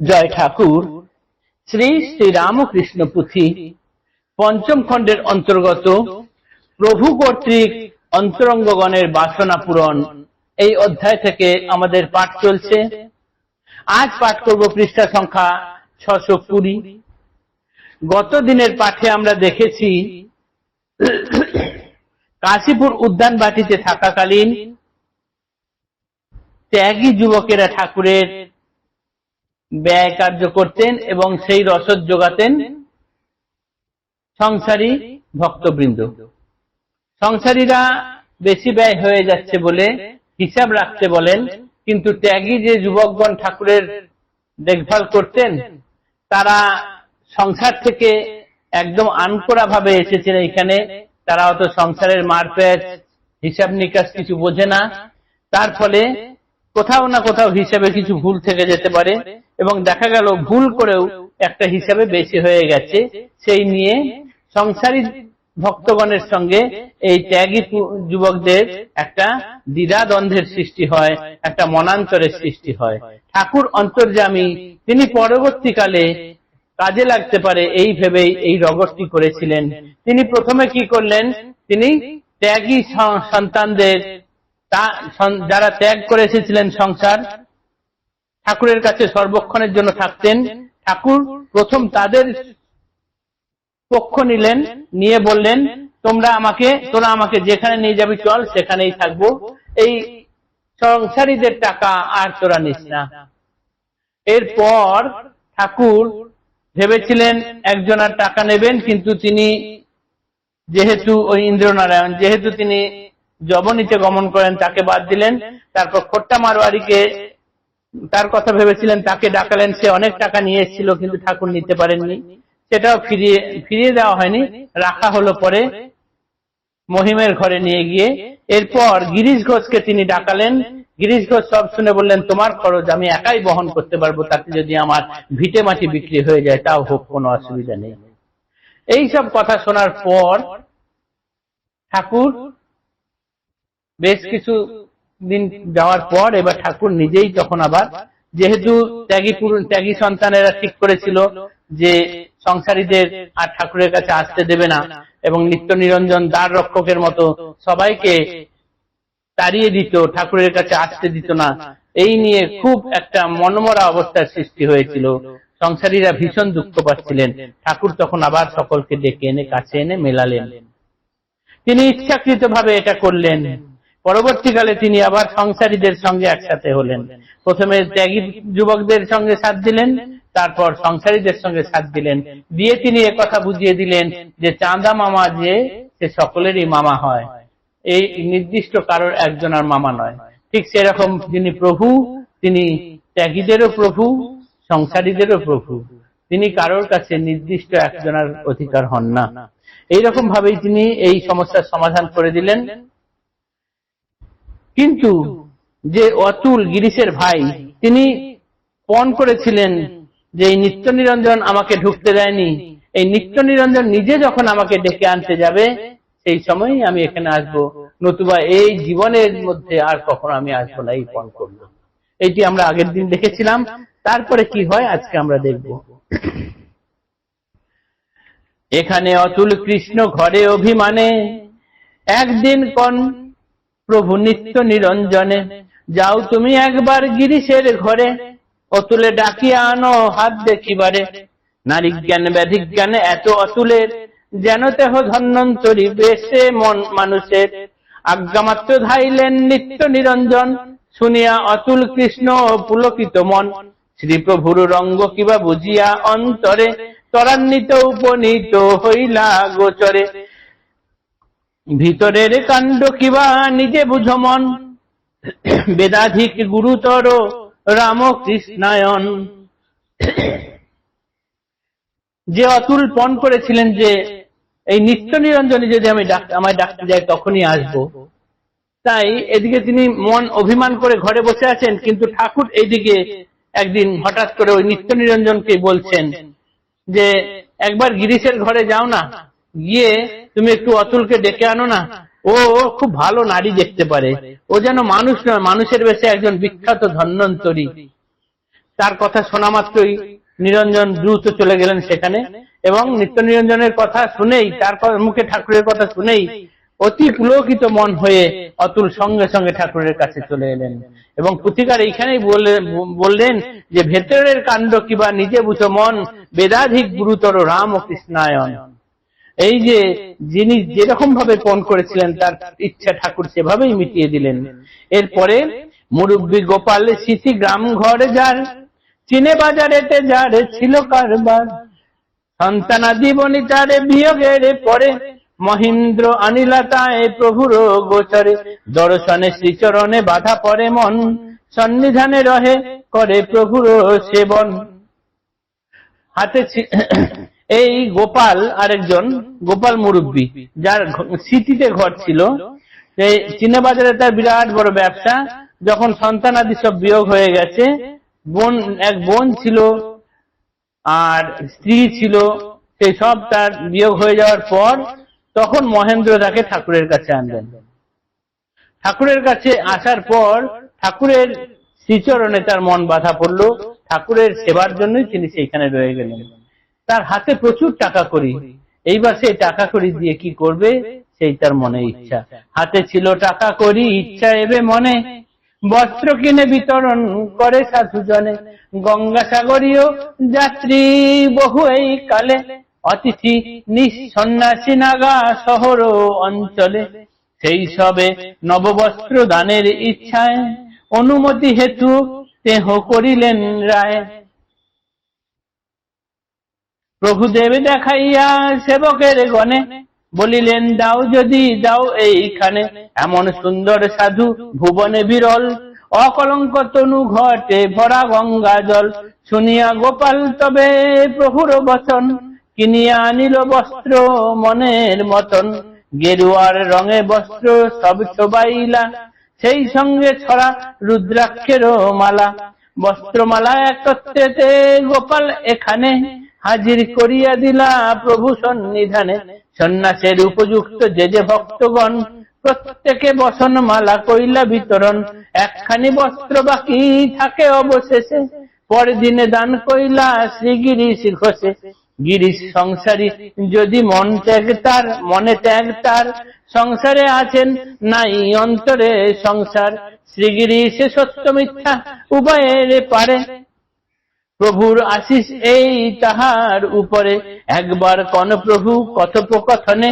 জয় ঠাকুর। শ্রী শ্রী রামকৃষ্ণ পুঁথি পঞ্চম খণ্ডের অন্তর্গত প্রভু কর্তৃক অন্তরঙ্গগণের বাসনা পূরণ এই অধ্যায় থেকে আমাদের পাঠ চলছে। আজ পাঠ করব পৃষ্ঠা সংখ্যা ছশো কুড়ি। গত দিনের পাঠে আমরা দেখেছি, কাশীপুর উদ্যান বাটিতে থাকাকালীন ত্যাগী যুবকেরা ঠাকুরের ব্যয় কার্য করতেন এবং সেই রসদ যোগাতেন সংসারী ভক্তবৃন্দ। সংসারীরা বেশি ব্যয় হয়ে যাচ্ছে বলে হিসাব রাখতে বলেন, কিন্তু ত্যাগী যে যুবকগণ ঠাকুরের দেখভাল করতেন, তারা সংসার থেকে একদম আনকোড়া ভাবে এসেছেন এখানে। তারা অত সংসারের মারপ্যাচ, হিসাব নিকাশ কিছু বোঝে না। তার ফলে কোথাও না কোথাও হিসাবে কিছু ভুল থেকে যেতে পারে। এবং দেখা গেল ভুল করেও একটা হিসাবে বেশি হয়ে গেছে। সেই নিয়ে সংসারী ভক্তগণের সঙ্গে এই ত্যাগী যুবকদের একটা দ্বিধাদ্বন্দ্বের সৃষ্টি হয়, একটা মনান্তরের সৃষ্টি হয়। ঠাকুর অন্তর্যামী, তিনি পরবর্তীকালে কাজে লাগতে পারে এই ভেবেই এই রগরটি করেছিলেন। তিনি প্রথমে কি করলেন? তিনি ত্যাগী সন্তানদের যারা ত্যাগ করে এসেছিলেন সংসার ঠাকুরের কাছে সর্বক্ষণের জন্য থাকতেন। ঠাকুর প্রথম তাদের পক্ষ নিলেন, নিয়ে বললেন, তোমরা আমাকে, তোরা আমাকে যেখানে নিয়ে যাবি চল, সেখানেই থাকব। এই সংসারীদের টাকা আর তোরা নিস না। এরপর ঠাকুর ভেবেছিলেন একজনের টাকা নেবেন, কিন্তু তিনি যেহেতু ওই ইন্দ্রনারায়ণ, যেহেতু তিনি জবনীতে গমন করেন, তাকে বাদ দিলেন। তারপর খোট্টা মারোয়ারিকে তার কথা ভেবেছিলেন, তাকে ডাকালেন, সে অনেক টাকা নিয়ে এসেছিল, কিন্তু ঠাকুর নিতে পারেননি। সেটাও ফিরিয়ে ফিরিয়ে দেওয়া হয়নি। রাখা হলো পরে মহিমের ঘরে নিয়ে গিয়ে। এরপর গিরিশ ঘোষকে তিনি ডাকালেন। গিরিশ ঘোষ সব শুনে বললেন, তোমার খরচ আমি একাই বহন করতে পারব, তাতে যদি আমার ভিটে মাটি বিক্রি হয়ে যায়, তাও হোক, কোনো অসুবিধা নেই। এই সব কথা শোনার পর ঠাকুর বেশ কিছু দিন যাওয়ার পর এবার ঠাকুর নিজেই তখন আবার যেহেতু ত্যাগী ত্যাগী সন্তানেরা ঠিক করেছিল যে সংসারীদের আর ঠাকুরের কাছে আসতে দেবে না এবং নিত্য নিরঞ্জন দ্বার রক্ষকের মতো সবাইকে তাড়িয়ে দিত, ঠাকুরের কাছে আসতে দিত না। এই নিয়ে খুব একটা মনমরা অবস্থার সৃষ্টি হয়েছিল। সংসারীরা ভীষণ দুঃখ পাচ্ছিলেন। ঠাকুর তখন আবার সকলকে ডেকে এনে, কাছে এনে মেলালেন। তিনি ইচ্ছাকৃত ভাবে এটা করলেন। পরবর্তীকালে তিনি আবার সংসারীদের সঙ্গে একসাথে হলেন। প্রথমে ত্যাগী যুবকদের সঙ্গে সাথ দিলেন, তারপর সংসারীদের সঙ্গে সাথ দিলেন। দিয়ে তিনি কথা বুঝিয়ে দিলেন যে চাঁদা মামা যে, সে সকলেরই মামা হয়। এই নির্দিষ্ট কারোর একজনের মামা নয়। ঠিক সেরকম যিনি প্রভু, তিনি ত্যাগীদেরও প্রভু, সংসারীদেরও প্রভু। তিনি কারোর কাছে নির্দিষ্ট একজনের অধিকার হন না। এইরকম ভাবেই তিনি এই সমস্যার সমাধান করে দিলেন। কিন্তু যে অতুল গিরিশের ভাই, তিনি পণ করেছিলেন যে এই নিত্য নিরঞ্জন আমাকে ঢুকতে দেয়নি। এই নিত্য নিরঞ্জন নিজে যখন আমাকে ডেকে আনতে যাবে, সেই সময়ই আমি এখানে আসব। নতুবা এই জীবনের মধ্যে আর কখনো আমি আসব না, এই পণ করব। এইটি আমরা আগের দিন দেখেছিলাম। তারপরে কি হয়, আজকে আমরা দেখব। এখানে অতুল কৃষ্ণ ঘরে অভিমানে, একদিন কন প্রভু নিত্য নিরঞ্জনে। যাও তুমি একবার গিরিশের ঘরে, অতুলে ডাকিয়া আনো হাত দেখিবারে। নারী জ্ঞান ব্যাধিক জ্ঞানে এত অতুলের যেন তেহ ধন্বন্তরী বেশে মন মানুষের। আজ্ঞামাত্র ধাইলেন নিত্য নিরঞ্জন, শুনিয়া অতুল কৃষ্ণ পুলকিত মন। শ্রীপ্রভুর রঙ্গ কিবা বুঝিয়া অন্তরে, ত্বরান্বিত উপনীত হইলা গোচরে। ভিতরের কাণ্ড কিবা নিজে বুঝো মন। বেদাধিক গুরুতর রামকৃষ্ণায়ন। যে অতুল পণ করেছিলেন যে, এই নিত্য নিরঞ্জনে যদি আমি আমায় ডাকতে যাই, তখনই আসব। তাই এদিকে তিনি মন অভিমান করে ঘরে বসে আছেন, কিন্তু ঠাকুর এইদিকে একদিন হঠাৎ করে ওই নিত্য নিরঞ্জনকে বলছেন যে, একবার গিরিশের ঘরে যাও না, গিয়ে তুমি একটু অতুলকে ডেকে আনো না। ও খুব ভালো নারী দেখতে পারে। ও যেন মানুষ নয়, মানুষের বেশে একজন বিখ্যাত ধন্বন্তরী। তার কথা শোনা মাত্রই নিরঞ্জন দ্রুত চলে গেলেন সেখানে এবং নিত্য নিরঞ্জনের কথা শুনেই, তার মুখে ঠাকুরের কথা শুনেই অতি পুলকিত মন হয়ে অতুল সঙ্গে সঙ্গে ঠাকুরের কাছে চলে এলেন। এবং পুথিকার এইখানেই বললে- বললেন যে, ভেতরের কাণ্ড কিবা নিজে বুঝো মন, বেদাধিক গুরুতর রাম ও কৃষ্ণায়ন এই যে যিনি যেরকম ভাবে পণ করেছিলেন, তার ইচ্ছা ঠাকুর সেভাবেই মিটিয়ে দিলেন। এরপরে মুরব্বী গোপাল স্মৃতি গ্রাম ঘরে যার, চিনে বাজারেতে যার ছিল কারবার। সন্তানাদি বনিতারে বিয়োগের পরে, মহেন্দ্র আনিলা তায় প্রভুর গোচরে। দর্শনে শ্রীচরণে বাধা পড়ে মন, সন্নিধানে রহে, করে প্রভুর সেবন। হাতে এই গোপাল আরেকজন, গোপাল মুরব্বী, যার সিটিতে ঘর ছিল। চীনা বাজারে তার বিরাট বড় ব্যবসা। যখন সন্তান আদি সব বিয়োগ হয়ে গেছে, বোন, এক বোন ছিল, আর স্ত্রী ছিল, সেই সব তার বিয়োগ হয়ে যাওয়ার পর তখন মহেন্দ্র তাকে ঠাকুরের কাছে আনলেন। ঠাকুরের কাছে আসার পর ঠাকুরের শ্রীচরণে তার মন বাধা পড়ল। ঠাকুরের সেবার জন্যই তিনি সেইখানে রয়ে গেলেন। তার হাতে প্রচুর টাকা করি। এইবার সেই টাকা করি দিয়ে কি করবে? সেই তার মনে ইচ্ছা। হাতে ছিল টাকা করি ইচ্ছা এবে মনে। বস্ত্র কিনে বিতরণ করে সাধুজনে গঙ্গাসাগরীয় যাত্রী বহু এই কালে। অতিথি নিঃসন্ন্যাসী নাগা শহর অঞ্চলে। সেই সবে নববস্ত্র দানের ইচ্ছায়। অনুমতি হেতু তেহ করিলেন রায়। প্রভুদেব দেখাইয়া সেবকের গণে বলিলেন, দাও যদি দাও এইখানে এমন সুন্দর সাধু ভুবনে বিরল। অকলঙ্ক তনু ঘটে ভরা গঙ্গা জল। শুনিয়া গোপাল, তবে প্রভুর বচন কিনিয়া আনিল বস্ত্র মনের মতন। গেরুয়ার রঙে বস্ত্র সব ছোবাইলা সেই সঙ্গে ছড়া রুদ্রাক্ষেরও মালা। বস্ত্রমালা একত্রেতে গোপাল এখানে হাজির করিয়া দিলা প্রভু সন্নিধানে। সন্ন্যাসের উপযুক্ত যে যে ভক্তগণ, প্রত্যেকে বসন মালা কইলা বিতরণ। একখানি বস্ত্র বাকি থাকে অবশেষে। পরের দিনে কইলা শ্রী গিরিশ ঘোষে গিরিশ সংসারী যদি মন ত্যাগ তার, মনে ত্যাগ তার। সংসারে আছেন, নাই অন্তরে সংসার। শ্রীগিরিশ সত্য মিথ্যা উভয়ের পারে। প্রভুর আশিস এই তাহার উপরে। একবার কন প্রভু কথোপকথনে,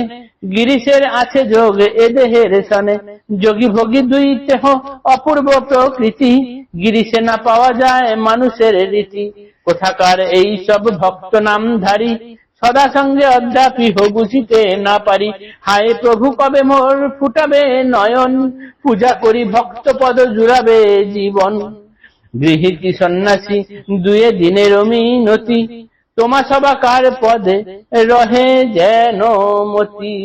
গিরিশের আছে যোগ এ দেহের সনে যোগী ভোগী দুই দেহ অপূর্ব প্রকৃতি, গিরিশে না পাওয়া যায় মানুষের রীতি। কোথাকার এই সব ভক্ত নামধারী সদা সঙ্গে অদ্যাপি হো বুঝিতে না পারি। হায় প্রভু, কবে মোর ফুটাবে নয়ন? পূজা করি ভক্ত পদ জুড়াবে জীবন। গৃহীতি সন্ন্যাসী, দুয়ে দিনের মিনতি। তোমা সবাকার পদে রহে যেন মতি।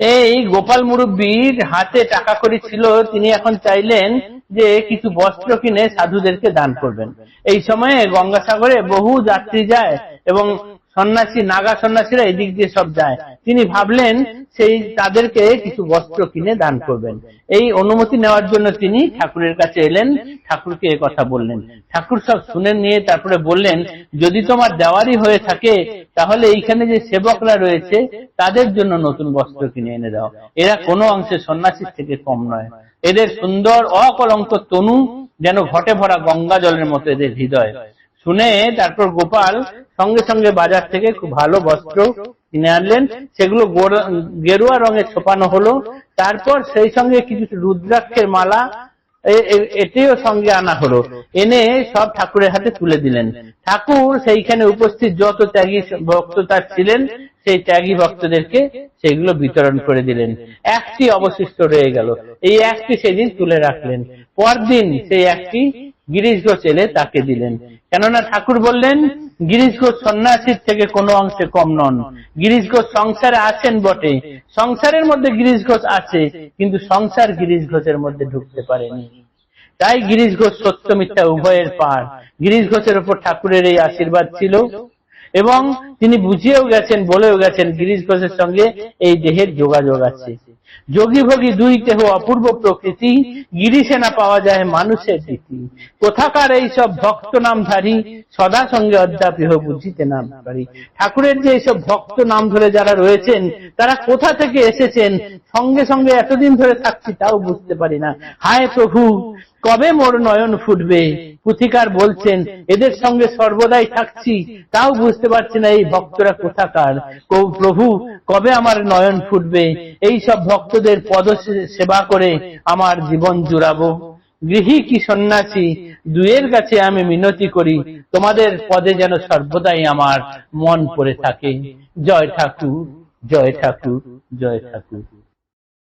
এই গোপাল মুরব্বীর হাতে টাকা করি ছিল, তিনি এখন চাইলেন যে কিছু বস্ত্র কিনে সাধুদেরকে দান করবেন। এই সময়ে গঙ্গাসাগরে বহু যাত্রী যায় এবং সন্ন্যাসী, নাগা সন্ন্যাসীরা এদিক দিয়ে সব যায়। তিনি ভাবলেন সেই তাদেরকে কিছু বস্ত্র কিনে দান করবেন। এই অনুমতি নেওয়ার জন্য তিনি ঠাকুরের কাছে এলেন, ঠাকুরকে এ কথা বললেন। ঠাকুর সব শুনে নিয়ে তারপরে বললেন, যদি তোমার দেওয়ারই হয়ে থাকে, তাহলে এইখানে যে সেবকরা রয়েছে, তাদের জন্য নতুন বস্ত্র কিনে এনে দাও। এরা কোনো অংশে সন্ন্যাসীর থেকে কম নয়। এদের সুন্দর অকলঙ্ক তনু যেন ঘটে ভরা গঙ্গা জলের মতো এদের হৃদয়। শুনে তারপর গোপাল সঙ্গে সঙ্গে বাজার থেকে খুব ভালো বস্ত্র আনলেন সেগুলো গেরুয়া রঙে ছোপানো হলো। তারপর সেই সঙ্গে কিছু রুদ্রাক্ষের মালা এটিও সঙ্গে আনা হলো। এনে সব ঠাকুরের হাতে তুলে দিলেন। ঠাকুর সেইখানে উপস্থিত যত ত্যাগী ভক্ত তার ছিলেন, সেই ত্যাগী ভক্তদেরকে সেগুলো বিতরণ করে দিলেন। একটি অবশিষ্ট রয়ে গেল। এই একটি সেদিন তুলে রাখলেন। পরদিন সেই একটি গিরিশ এলে তাকে দিলেন। কেননা ঠাকুর বললেন গিরিশ ঘোষ সন্ন্যাসীর থেকে কোনো অংশে কম নন। গিরিশ ঘোষ সংসারে আছেন বটে। সংসারের মধ্যে গিরিশ ঘোষ আছে, কিন্তু সংসার গিরিশ ঘোষের মধ্যে ঢুকতে পারেনি। তাই গিরিশ ঘোষ সত্য মিথ্যা উভয়ের পার। গিরিশ ঘোষের উপর ঠাকুরের এই আশীর্বাদ ছিল। এবং তিনি বুঝিয়েও গেছেন, বলেও গেছেন, গিরিশ ঘোষের সঙ্গে এই দেহের যোগাযোগ আছে। যোগী ভোগী দুই দেহ অপূর্ব প্রকৃতি, গিরিশে না পাওয়া যায় মানুষের রীতি কোথাকার এই সব ভক্ত নামধারী সদা সঙ্গে অধ্যাপিহ বুঝিতে নাম পারি। ঠাকুরের যে এইসব ভক্ত নাম ধরে যারা রয়েছেন, তারা কোথা থেকে এসেছেন? সঙ্গে সঙ্গে এতদিন ধরে থাকছি, তাও বুঝতে পারি না। হায় প্রভু কবে মোর নয়ন ফুটবে? পুথিকার বলছেন, এদের সঙ্গে সর্বদাই থাকছি। তাও বুঝতে পারছি না এই ভক্তরা কোথাকার। প্রভু, কবে আমার নয়ন ফুটবে? এই সব ভক্তদের পদ সেবা করে আমার জীবন জুড়াবো। গৃহী কি সন্ন্যাসী, দুয়ের কাছে আমি মিনতি করি। তোমাদের পদে যেন সর্বদাই আমার মন পড়ে থাকে। জয় ঠাকুর জয় ঠাকুর জয় ঠাকুর।